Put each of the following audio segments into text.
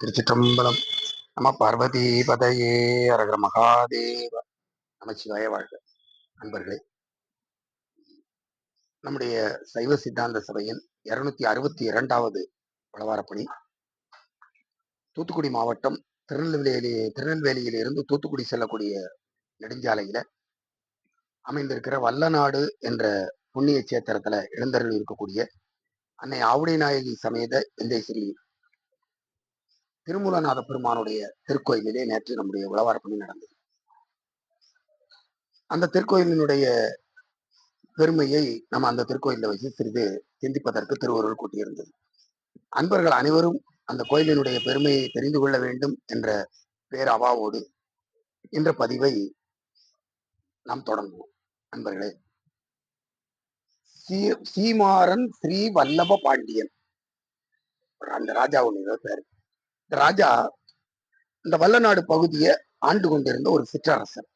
திருச்சிற்றம்பலம் நம பார்வதி பதையே அரகர மகாதேவ நமச்சிவாய வாழ்க. நண்பர்களே நம்முடைய சைவ சித்தாந்த சபையின் இருநூத்தி அறுபத்தி இரண்டாவது பலவாரப்பணி தூத்துக்குடி மாவட்டம் திருநெல்வேலி திருநெல்வேலியிலிருந்து தூத்துக்குடி செல்லக்கூடிய நெடுஞ்சாலையில அமைந்திருக்கிற வல்லநாடு என்ற புண்ணிய சேத்திரத்துல எழுந்தருள் இருக்கக்கூடிய அன்னை ஆவுடை நாயகி சமேத எந்தை ஸ்ரீ திருமூலநாத பெருமானுடைய திருக்கோயிலே நேற்று நம்முடைய உளவாரப்பணி நடந்தது. அந்த திருக்கோயிலினுடைய பெருமையை நம்ம அந்த திருக்கோயிலில் வச்சு சிறிது சிந்திப்பதற்கு திருவருள் கூட்டியிருந்தது. அன்பர்கள் அனைவரும் அந்த கோயிலினுடைய பெருமையை தெரிந்து கொள்ள வேண்டும் என்ற பேர் அவாவோடு என்ற பதிவை நாம் தொடங்குவோம். அன்பர்களே சீமாறன் ஸ்ரீ வல்லப பாண்டியன். அந்த ராஜாவுடைய பேர். ராஜா இந்த வல்லநாடு பகுதியை ஆண்டு கொண்டிருந்த ஒரு சிற்றரசர்.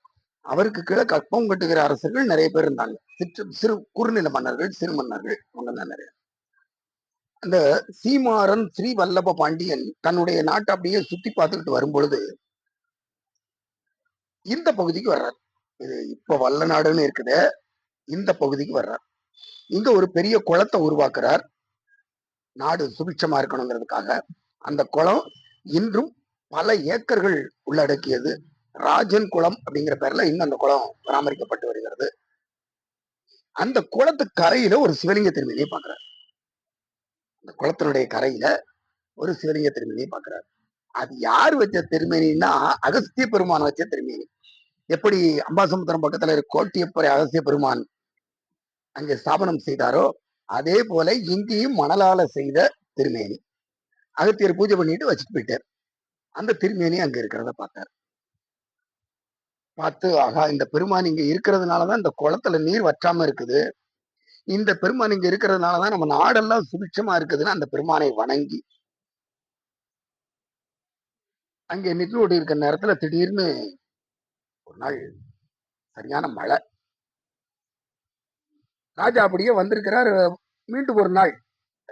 அவருக்கு கீழே கற்பம் கட்டுகிற அரசர்கள் நிறைய பேர் இருந்தாங்க. சிற்று சிறு குறுநில மன்னர்கள் சிறு மன்னர்கள் அவங்க தான் நிறைய. அந்த சீமாறன் ஸ்ரீ வல்லப பாண்டியன் தன்னுடைய நாட்டை அப்படியே சுத்தி பார்த்துக்கிட்டு வரும்பொழுது இந்த பகுதிக்கு வர்றார். இது இப்ப வல்லநாடுன்னு இருக்குது. இந்த பகுதிக்கு வர்றார். இங்க ஒரு பெரிய குளத்தை உருவாக்குறார். நாடு சுபிட்சமா இருக்கணுங்கிறதுக்காக. அந்த குளம் இன்றும் பல ஏக்கர்கள் உள்ளடக்கியது ராஜன் குளம் அப்படிங்கிற பேர்ல இன்னும் அந்த குளம் பராமரிக்கப்பட்டு வருகிறது. அந்த குளத்து கரையில ஒரு சிவலிங்க திருமணியை பாக்குறாரு அந்த குளத்தினுடைய கரையில ஒரு சிவலிங்க திருமணியை பாக்குறாரு அது யார் வச்ச திருமேனின்னா அகஸ்திய பெருமான் வச்ச திருமேனி. எப்படி அம்பாசமுத்திரம் பக்கத்துல கோட்டியப்பறை அகஸ்திய பெருமான் அங்கே ஸ்தாபனம் செய்தாரோ அதே போல இங்கேயும் மணலால செய்த திருமேனி. அகத்தியர் பூஜை பண்ணிட்டு வச்சுட்டு போயிட்டார். அந்த திருமேனி அங்க இருக்கிறத பார்த்தார். பார்த்து ஆகா இந்த பெருமான் இங்க இருக்கிறதுனாலதான் இந்த குளத்துல நீர் வற்றாம இருக்குது. இந்த பெருமான் இங்க இருக்கிறதுனாலதான் நம்ம நாடெல்லாம் சுபிட்சமா இருக்குதுன்னு அந்த பெருமானை வணங்கி அங்கே நின்று இருக்கிற நேரத்துல திடீர்னு ஒரு நாள் சரியான மழை. ராஜா அப்படியே வந்திருக்கிறார். மீண்டும் ஒரு நாள்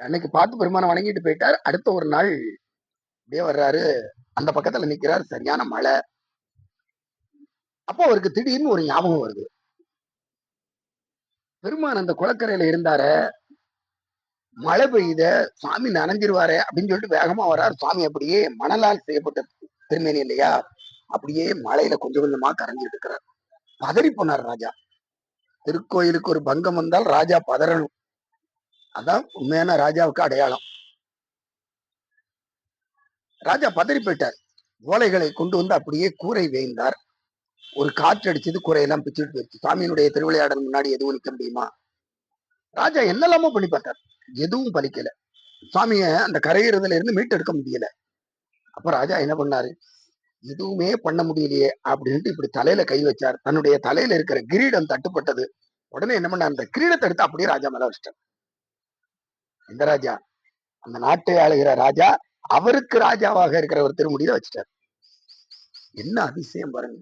அன்னைக்கு பார்த்து பெருமானை வணங்கிட்டு போயிட்டார். அடுத்த ஒரு நாள் அப்படியே வர்றாரு. அந்த பக்கத்துல நிக்கிறாரு. சரியான மழை. அப்போ அவருக்கு திடீர்னு ஒரு ஞாபகம் வருது. பெருமான் அந்த குளக்கரையில இருந்தார. மழை பெய்த சுவாமி நனைஞ்சிருவாரு அப்படின்னு சொல்லிட்டு வேகமா வர்றாரு. சுவாமி அப்படியே மணலால் செய்யப்பட்ட திருமேனி இல்லையா? அப்படியே மழையில கொஞ்சம் கொஞ்சமா கரைஞ்சிட்டு இருக்கிறார். பதறி போனார் ராஜா. திருக்கோயிலுக்கு ஒரு பங்கம் வந்தால் ராஜா பதறணும். அதான் உண்மையான ராஜாவுக்கு அடையாளம். ராஜா பதறி போயிட்டார். ஓலைகளை கொண்டு வந்து அப்படியே கூரை வேய்ந்தார். ஒரு காற்று அடிச்சது கூரையெல்லாம் பிச்சுட்டு போயிடுச்சு. சாமியினுடைய திருவிளையாடல் முன்னாடி எதுவும் நிற்க முடியுமா? ராஜா என்னெல்லாமோ பண்ணி பார்த்தார். எதுவும் பலிக்கல. சாமிய அந்த கரையிறதுல இருந்து மீட்டெடுக்க முடியல. அப்ப ராஜா என்ன பண்ணாரு? எதுவுமே பண்ண முடியலையே அப்படின்ட்டு இப்படி தலையில கை வச்சார். தன்னுடைய தலையில இருக்கிற கிரீடம் தட்டுப்பட்டது. உடனே என்ன பண்ணார்? அந்த கிரீடத்தை எடுத்து அப்படியே ராஜா மேல வச்சிட்டார். இந்த ராஜா அந்த நாட்டை ஆளுகிற ராஜா அவருக்கு ராஜாவாக இருக்கிற ஒரு திருமுடியில வச்சுட்டார். என்ன அதிசயம் பாருங்க.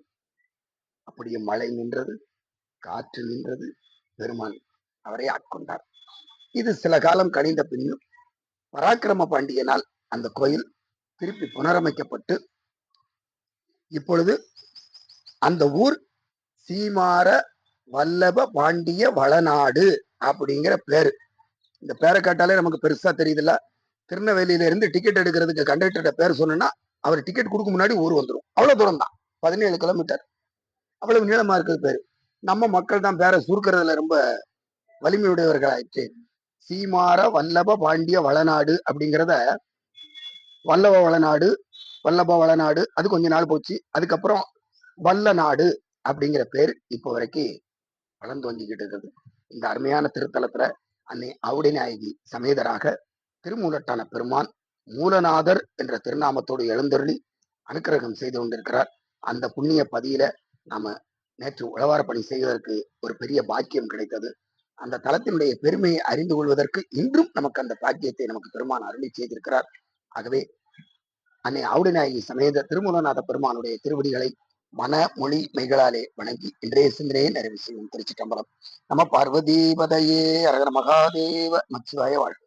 அப்படியே மழை நின்றது காற்று நின்றது பெருமான் அவரை ஆட்கொண்டார். இது சில காலம் கழிந்த பின்னும் பராக்கிரம பாண்டியனால் அந்த கோயில் திருப்பி புனரமைக்கப்பட்டு இப்பொழுது அந்த ஊர் சீமார வல்லப பாண்டிய வளநாடு அப்படிங்கிற பேரு. இந்த பேரை கேட்டாலே நமக்கு பெருசா தெரியுதுல்ல. திருநெல்வேலியில இருந்து டிக்கெட் எடுக்கிறதுக்கு கண்டக்டர் பேர் சொன்னா அவர் டிக்கெட் கொடுக்க முன்னாடி ஊர் வந்துடும் அவ்வளவு தூரம் தான் பதினேழு கிலோமீட்டர் அவ்வளவு நீளமா இருக்கிறது பேரு. நம்ம மக்கள் தான் பேரை சுருக்கிறதுல ரொம்ப வலிமையுடையவர்கள் ஆயிடுச்சு சீமார வல்லப பாண்டிய வளநாடு அப்படிங்கிறத வல்லப வளநாடு வல்லப வளநாடு அது கொஞ்ச நாள் போச்சு. அதுக்கப்புறம் வல்ல நாடு அப்படிங்கிற பேர் இப்போ வரைக்கும் வளர்ந்து வந்துகிட்டு இருக்குது. இந்த அருமையான திருத்தலத்துல அன்னை ஆவுடைநாயகி சமேதராக திருமூலட்டான பெருமான் மூலநாதர் என்ற திருநாமத்தோடு எழுந்தருளி அனுக்கிரகம் செய்து கொண்டிருக்கிறார். அந்த புண்ணிய பதியில நாம நேற்று உழவார பணி செய்வதற்கு ஒரு பெரிய பாக்கியம் கிடைத்தது. அந்த தளத்தினுடைய பெருமையை அறிந்து கொள்வதற்கு இன்றும் நமக்கு அந்த பாக்கியத்தை நமக்கு பெருமான் அருளி செய்திருக்கிறார். ஆகவே அன்னை ஆவுடநாயகி சமேத திருமூலநாத பெருமானுடைய திருவடிகளை மன மொழி மைகளாலே வணங்கி இன்றைய சிந்தனையை நிறைவு செய்வோம். திருச்சி கம்பலம் நம்ம பார்வதி பதையே அரகர மகாதேவ மச்சிவாய வாழ்க்கை